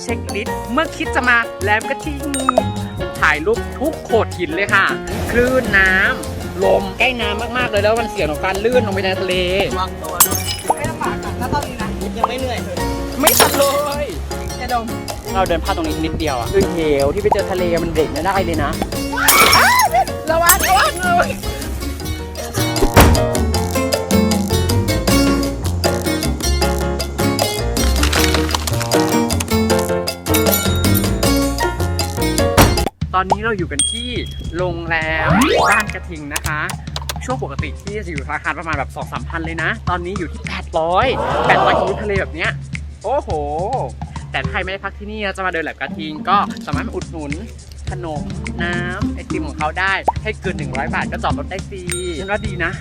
เช็คลิสต์เมื่อคิดจะมาแหลมกระทิงถ่ายรูปทุกโขดหินเลยค่ะ คลื่นน้ำลมใกล้น้ำมากๆเลยแล้วมันเสี่ยงต่อการลื่นลงไปในทะเล วางตัวด้วยไม่ลำบากอะแล้วตอนนี้นะยังไม่เหนื่อยเลยไม่ทันเลยจะดมเราเดินพลาดตรงนี้นิดเดียวอะคือเหวที่ไปเจอทะเลมันเบรกไม่ได้เลยนะระวังระวังเลย ตอนนี้เราอยู่กันที่โรงแรมบ้านกระทิงนะคะ ช่วงปกติที่จะอยู่ราคาประมาณแบบ2 3พันเลยนะ ตอนนี้อยู่ที่ 800 800ของทะเลแบบเนี้ยโอ้โห แต่ใครไม่ได้พักที่นี่จะมาเดินแหลมกระทิงก็สามารถมาอุดหนุนขนมน้ำไอติมของเขาได้ให้เกิน 100 บาทก็จอดรถได้ฟรีฉันว่าดีนะ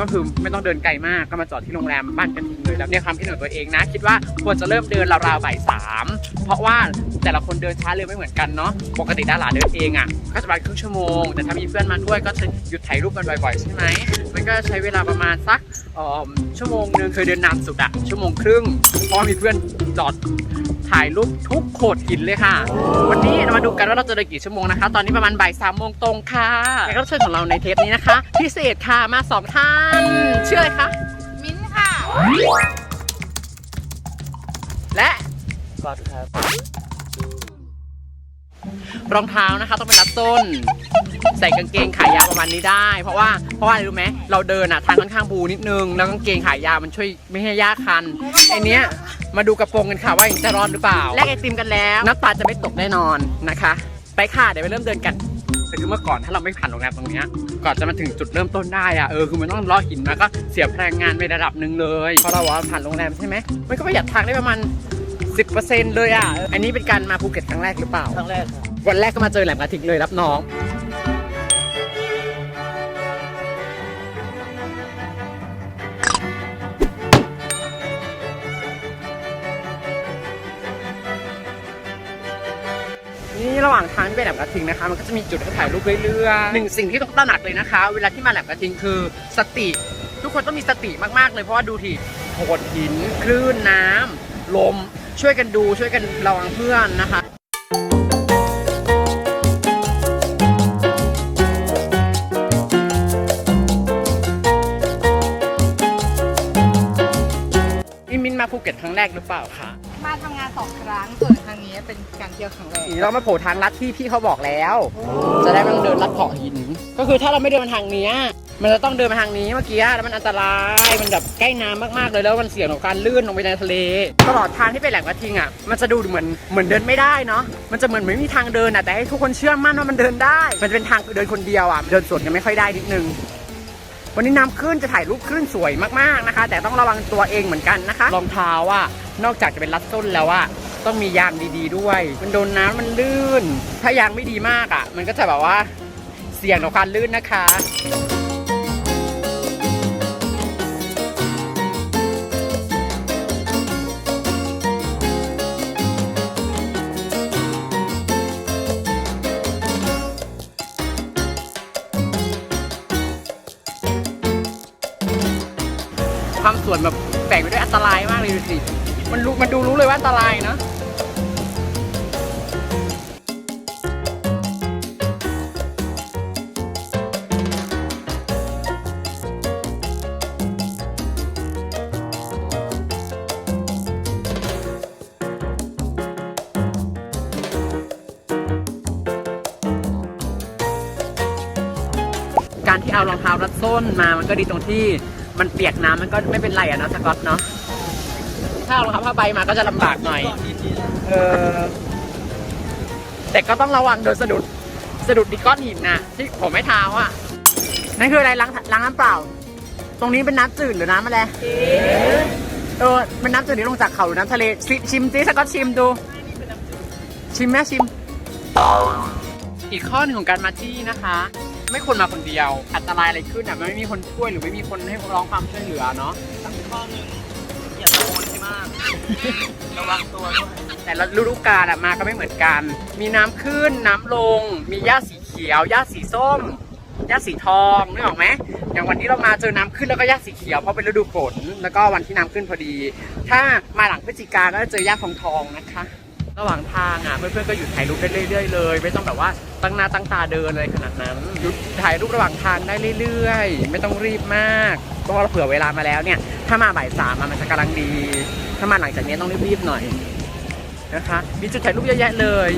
ก็คือไม่ต้องเดินไกลมากก็มาจอดที่โรงแรมบ้านกระทิงเลยแล้วเนี่ยความคิดของตัวเองนะ คิดว่าควรจะเริ่มเดินราวๆบ่ายสามเพราะว่าแต่ละคนเดินช้าเร็วไม่เหมือนกันเนาะปกติดาราเดินเองอะก็จะประมาณครึ่งชั่วโมง แต่ถ้ามีเพื่อนมาด้วยก็จะหยุดถ่ายรูปกันบ่อยๆ ใช่ไหมมันก็ใช้เวลาประมาณสักอ่อชั่วโมงหนึงเคยเดินนานสุดอะชั่วโมงครึ่งเพราะมีเพื่อนจอดถ่ายรูปทุกโขดหินเลยค่ะ วันนี้เรามาดูกันว่าเราจะเดินกี่ชั่วโมงนะคะ ตอนนี้ประมาณบ่ายสามโมงตรงค่ะแขกรับเชิญของเราในเทปนี้นะคะ พิเศษค่ะมาสองท่านชื่ออะไรคะมิ้นท์ค่ะ และกอดครับ รองเท้านะคะต้องเป็นรัดส้น ใส่กางเกงขายาวประมาณนี้ได้ เพราะว่าเพราะว่าอะไรรู้ไหมเราเดินอะทางค่อนข้างบูนิดนึงแล้วกางเกงขายาวมันช่วยไม่ให้ยากคันไอเนี้ยมาดูกระโปรงกันค่ะว่ายังจะรอดหรือเปล่า แลกไอติมกันแล้ว น้ำตาจะไม่ตกแน่นอนนะคะ ไปค่ะเดี๋ยวไปเริ่มเดินกัน แต่คือเมื่อก่อนถ้าเราไม่ผ่านโรงแรมตรงเนี้ยก่อนจะมาถึงจุดเริ่มต้นได้อะเออคือมันต้องเลาะหินแล้วก็เสียพลังงานไประดับหนึ่งเลยเพราะเราว่าผ่านโรงแรมใช่ไหมมันก็ประหยัดทางได้ประมาณ10%เลยอะอันนี้เป็นการมาภูเก็ตครั้งแรกหรือเปล่าครั้งแรกครับวันแรกก็มาเจอแหลมกระทิงเลยรับน้อง นี่ระหว่างทางที่ไปแหลมกระทิงนะคะ มันก็จะมีจุดให้ถ่ายรูปเรื่อยๆหนึ่งสิ่งที่ต้องตระหนักเลยนะคะ เวลาที่มาแหลมกระทิงคือสติ ทุกคนต้องมีสติมากๆเลยเพราะว่าดูทีโขดหิน คลื่นน้ำลม ช่วยกันดูช่วยกันระวังเพื่อนนะคะมินมาภูเก็ตครั้งแรกหรือเปล่าคะ มาทำงานสองครั้ง ส่วนครั้งนี้เป็นการเที่ยวครั้งแรก เรามาโผล่ทางลัดที่พี่เขาบอกแล้ว จะได้ไม่ต้องเดินลัดเกาะหิน ก็คือถ้าเราไม่เดินมาทางเนี้ยมันจะต้องเดินมาทางนี้เมื่อกี้แล้วมันอันตราย มันแบบใกล้น้ำมากๆเลยแล้วมันเสี่ยงต่อการลื่นลงไปในทะเล ตลอดทางที่ไปแหลมกระทิงอะ มันจะดูเหมือนเหมือนเดินไม่ได้เนาะ มันจะเหมือนไม่มีทางเดินอะ แต่ให้ทุกคนเชื่อมั่นว่ามันเดินได้ มันจะเป็นทางเดินคนเดียวอะ เดินสวนกันไม่ค่อยได้นิดนึง วันนี้น้ำขึ้นจะถ่ายรูปขึ้นสวยมากๆนะคะ แต่ต้องระวังตัวเองเหมือนกันนะคะ รองเท้าอะ นอกจากจะเป็นรัดส้นแล้วอะต้องมียางดี ๆ ด้วย มันโดนน้ำมันลื่น ถ้ายางไม่ดีมากอะมันก็จะแบบว่าเสี่ยงต่อการลื่นนะคะความสวนแบบแฝงไปด้วยอันตรายมากเลยดูสิ มันรู้มันดูรู้เลยว่าอันตรายนะการที่เอารองเท้ารัดส้นมามันก็ดีตรงที่มันเปียกน้ำมันก็ไม่เป็นไรอะเนาะสกอตเนาะ ถ้าเอารองเท้าผ้าใบมาก็จะลำบากหน่อย เออ แต่ก็ต้องระวังโดนสะดุดสะดุดดิก้อนหินน่ะที่ผมไม่เท้าอะ นั่นคืออะไรล้างล้างน้ำเปล่า ตรงนี้เป็นน้ำจืดหรือน้ำอะไรเออเป็นน้ำจืดที่ลงจากเขาหรือน้ำทะเลชิชิมสิสกอตชิมดู ชิมแม่ชิม อีกข้อหนึ่งของการมาที่นะคะ ไม่ควรมาคนเดียว อันตรายอะไรขึ้นอะมันไม่มีคนช่วยหรือไม่มีคนให้ร้องความช่วยเหลือเนาะข้อหนึ่ง มาก ระวังตัวด้วยแต่ละฤดูกาลอะมาก็ไม่เหมือนกัน มีน้ำขึ้นน้ำลง มีหญ้าสีเขียวหญ้าสีส้มหญ้าสีทองนึกออกไหมอย่างวันนี้เรามาเจอน้ำขึ้นแล้วก็หญ้าสีเขียวเพราะเป็นฤดูฝนแล้วก็วันที่น้ำขึ้นพอดี ถ้ามาหลังพฤศจิกาก็จะเจอหญ้าทองทองๆนะคะ ระหว่างทางอะเพื่อนๆก็หยุดถ่ายรูปได้เรื่อยๆเลย ไม่ต้องแบบว่าตั้งหน้าตั้งตาเดินอะไรขนาดนั้นหยุดถ่ายรูประหว่างทางได้เรื่อยๆ ไม่ต้องรีบมากเพราะว่าเราเผื่อเวลามาแล้วเนี่ย ถ้ามาบ่ายสามอะมันจะกำลังดี ถ้ามาหลังจากนี้ต้องรีบๆหน่อยนะคะมีจุดถ่ายรูปเยอะแยะเลย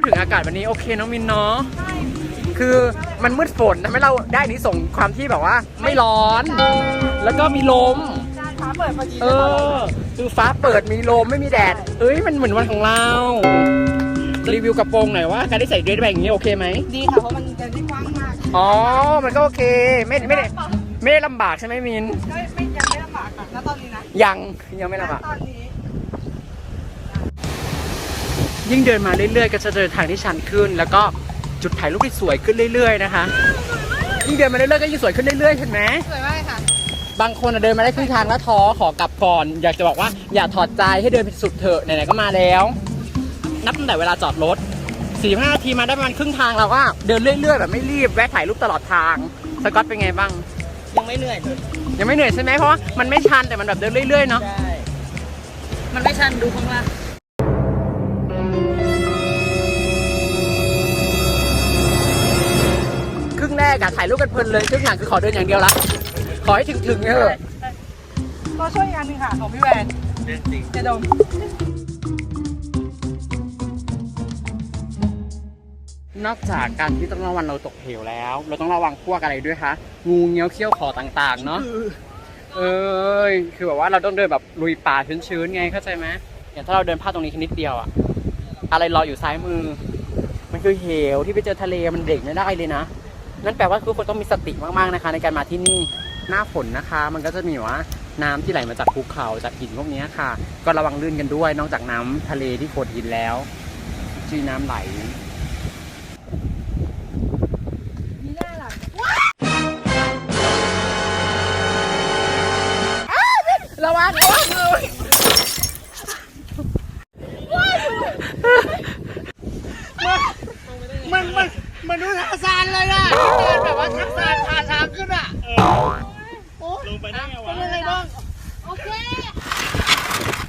พูดถึงอากาศวันนี้โอเคน้องมินเนาะคือมันมืดฝนทำให้เราได้อันนี้ส่งส์ความที่แบบว่า ไม่ร้อน แล้วก็มีลมจานฟ้าเปิดพอดีเออ คือฟ้าเปิดมีลมไม่มีแดด เอ้ย มันเหมือนวันของเรา รีวิวกระโปรงหน่อยว่า การได้ใส่เดรสแบบอย่างนี้โอเคไหม ดีค่ะ เพราะมันเดินได้กว้างมากอ๋อ มันก็โอเค ไม่ไม่ได้ไม่ได้ลำบากใช่ไหมมิน ก็ไม่ยังไม่ลำบากค่ะณตอนนี้นะยังยังไม่ลำบาก ณตอนนี้ ยิ่งเดินมาเรื่อยๆ ก็จะเดินทางที่ชันขึ้น แล้วก็จุดถ่ายรูปที่สวยขึ้นเรื่อย ๆ นะคะ ยิ่งเดินมาเรื่อยๆก็ยิ่งสวยขึ้นเรื่อยๆเห็นไหม สวยมากเลยค่ะ บางคนอะเดินมาได้ครึ่งทางแล้วท้อขอกลับก่อน อยากจะบอกว่าอย่าถอดใจให้เดินไปสุดเถอะไหนๆก็มาแล้ว นับตั้งแต่เวลาจอดรถ45นาทีมาได้ประมาณครึ่งทางเราก็เดินเรื่อยๆแบบไม่รีบแวะถ่ายรูปตลอดทางสกอตเป็นไงบ้าง ยังไม่เหนื่อยเลยยังไม่เหนื่อยใช่ไหมเพราะว่ามันไม่ชันแต่มันแบบเดินเรื่อยๆเนาะใช่มันไม่ชันดูข้างล่างครึ่งแรกอะถ่ายรูปกันเพลินเลยครึ่งหลังคือขอเดินอย่างเดียวละ ขอให้ถึงๆเถอะก็ช่วยอีกอันหนึ่งค่ะ ของพี่แวนเดินจริงจะดมนอกจากการที่ต้องระวังเราตกเหวแล้ว เราต้องระวังพวกอะไรด้วยคะงูเงี้ยวเขี้ยวขอต่างๆ เนาะเอ้ยคือแบบว่าเราต้องเดินแบบลุยป่าชื้นๆไงเข้าใจไหมอย่างถ้าเราเดินพลาดตรงนี้แค่นิดเดียวอะอะไรรออยู่ซ้ายมือ มันคือเหวที่ไปเจอทะเลมันเด็กไม่ได้เลยนะนั่นแปลว่าทุกคนต้องมีสติมากๆนะคะ ในการมาที่นี่ หน้าฝนนะคะ มันก็จะมีว่าน้ำที่ไหลมาจากภูเขาจากหินพวกนี้ค่ะ ก็ระวังลื่นกันด้วย นอกจากน้ำทะเลที่โขดหินแล้วที่น้ำไหล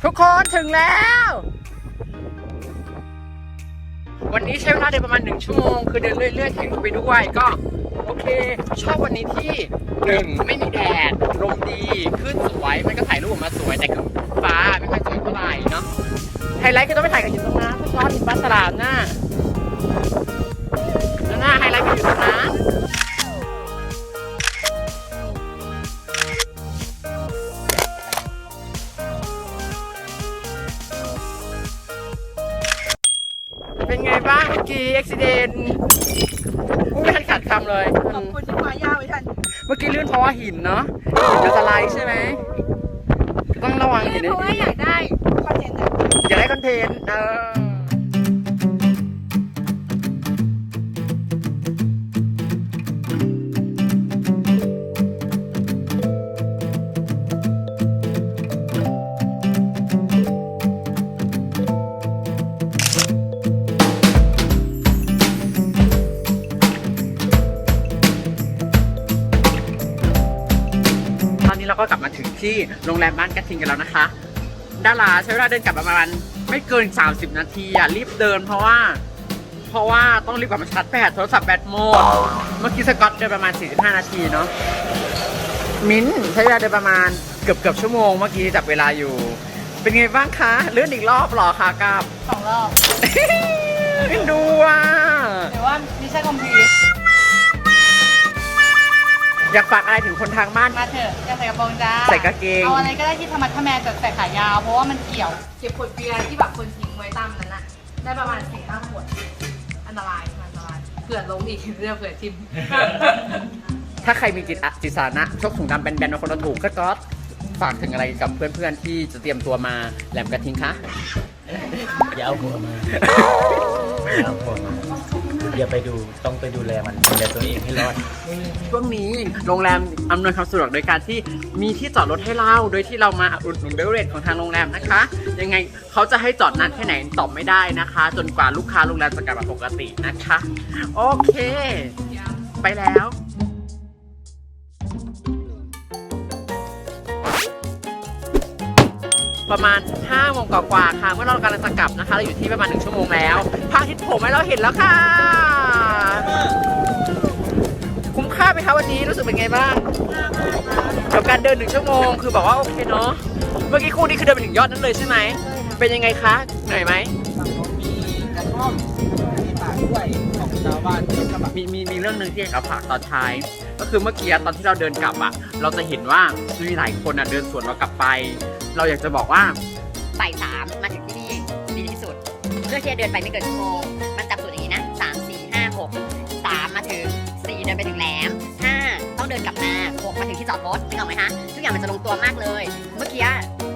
ทุกคนถึงแล้ว วันนี้ใช้เวลาเดินประมาณหนึ่งชั่วโมง คือเดินเรื่อยๆถ่ายรูปไปด้วยก็โอเค ชอบวันนี้ที่หนึ่งไม่มีแดดลมดีขึ้นสวยมันก็ถ่ายรูปออกมาสวยแต่คือฟ้าไม่ค่อยสวยเท่าไหร่เนาะไฮไลท์คือต้องไปถ่ายกับหินตรงนั้นเพราะว่าหินปลาฉลามน่ะนั่นน่ะไฮไลท์คืออยู่ตรงนั้นเป็น อกี้อุบิเหตุพูดไม่ทันขาดคำเลย ขอบคุณที่มายาวไว้ทันเมื่อกี้ลื่นเพราะว่าหินเนาะหินจะสไลด์ใช่ไหม ต้องระวังหินเพราะว่าอยากได้ นนี้เราก็กลับมาถึงที่โรงแรมบ้านกระทิงกันแล้วนะคะ ดาราใช้เวลาเดินกลับประมาณไม่เกิน 30 นาทีอะรีบเดินเพราะว่า เพราะว่าต้องรีบกลับมาชาร์จแบตโทรศัพท์แบตหมด เมื่อกี้สกอตเดินประมาณ 45 นาทีเนาะมิ้นท์ใช้เวลาเดินประมาณเกือบเกือบชั่วโมงเมื่อกี้จับเวลาอยู่ เป็นไงบ้างคะเลื่อนอีกรอบเหรอคะกับสองรอบเอ็นดูอะหรือว่ามิชชั่นคอมพลีท อยากฝากอะไรถึงคนทางบ้าน มาเถอะอย่าใส่กระโปรงจ้าใส่กางเกง เอาอะไรก็ได้ที่ธรรมะทแมงแต่ใส่ขายาว เพราะว่ามันเกี่ยว เก็บขวดเบียร์ที่แบบคนทิ้งไว้ตามนั้นน่ะได้ประมาณสี่ห้าขวด อันตรายอันตรายเผื่อล้มอีกเรื่องเผื่อทิมถ้าใครมีจิตอะจิตสานะชกถุงดำแบนๆมาคนละถูกก็ก๊อตฝากถึงอะไรกับเพื่อนๆที่จะเตรียมตัวมาแหลมกระทิงคะ อย่าเอาหัวมาอย่าเอาหัวมา อย่าไปดูต้องไปดูแลมันดูแลตัวเองให้รอด ช่วงนี้โรงแรมอำนวยความสะดวกโดยการที่มีที่จอดรถให้เรา โดยที่เรามาอุดหนุนเบลเรทของทางโรงแรมนะคะ ยังไงเขาจะให้จอดนานแค่ไหนตอบไม่ได้นะคะ จนกว่าลูกค้าโรงแรมจะกลับมาปกตินะคะ โอเค ไปแล้ว ประมาณ5โมงกว่าๆค่ะ เมื่อเรากำลังจะกลับนะคะ เราอยู่ที่ประมาณ 1 ชั่วโมงแล้วพระอาทิตย์โผล่มาให้เราเห็นแล้วค่ะ คุ้มค่าไหมคะวันนี้รู้สึกเป็นไงบ้างกับการเดินหนึ่งชั่วโมงคือบอกว่าโอเคเนาะเมื่อกี้คู่นี้คือเดินไปถึงยอดนั้นเลยใช่ไหมเป็นยังไงคะเหนื่อยไหมมีกระท่อมมีป่ากล้วยของชาวบ้านมีมีมีเรื่องหนึ่งที่อยากจะฝากตอนท้าย ก็คือเมื่อกี้ตอนที่เราเดินกลับอะ เราจะเห็นว่ามีหลายคนอะเดินสวนเรากลับไป เราอยากจะบอกว่า บ่ายสามมาถึงที่นี่ดีที่สุด เพื่อที่จะเดินไปไม่เกินชั่วโมงมันจับสูตรอย่างนี้นะสามสี่ห้าหกสามมาถึงสี่เดินไปถึงแหลมห้าต้องเดินกลับมาหกมาถึงที่จอดรถนึกออกไหมคะทุกอย่างมันจะลงตัวมากเลย เมื่อกี้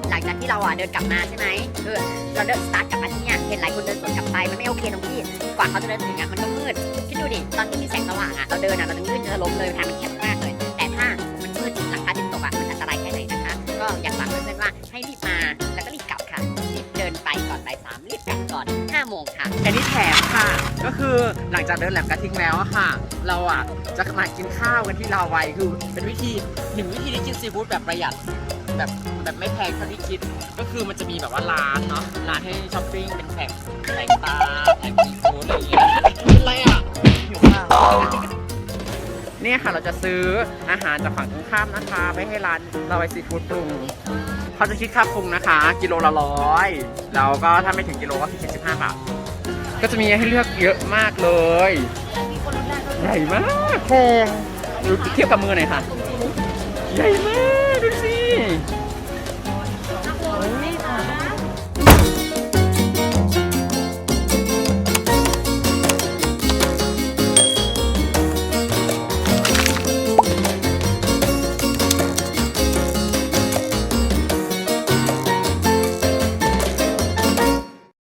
หลังจากที่เราอะเดินกลับมาใช่ไหมคือเราเดินสตาร์ทกลับมาที่เนี่ยเห็นหลายคนเดินสวนกลับไปมันไม่โอเคตรงที่กว่าเขาจะเดินถึงอะมันก็มืดคิดดูดิตอนที่มีแสงสว่างอะเราเดินอะเราจะมืดจะล้มเลยทางมันแคบ ก็คือหลังจากเดินแหลมกระทิงแล้วอะค่ะ เราอะจะมากินข้าวกันที่ลาวัยคือเป็นวิธีหนึ่งวิธีที่กินซีฟู้ดแบบประหยัดแบบแบบไม่แพงเท่าที่คิด ก็คือมันจะมีแบบว่าร้านเนาะร้านให้ช้อปปิ้งเป็นแขกแขกตาแขกซีฟู้ดอะไรอย่างเงี้ยเป็นไรอะอยู่ข้าวเนี่ยค่ะเราจะซื้ออาหารจากฝั่งตรงข้ามนะคะ ไปให้ร้านลาวัยซีฟู้ดปรุงเขาจะคิดค่าปรุงนะคะ กิโลละร้อยแล้วก็ถ้าไม่ถึงกิโลก็คิดสิบห้าบาท ก็จะมีให้เลือกเยอะมากเลยใหญ่มากแพงดูเทียบกับมือหน่อยค่ะ ใหญ่มาก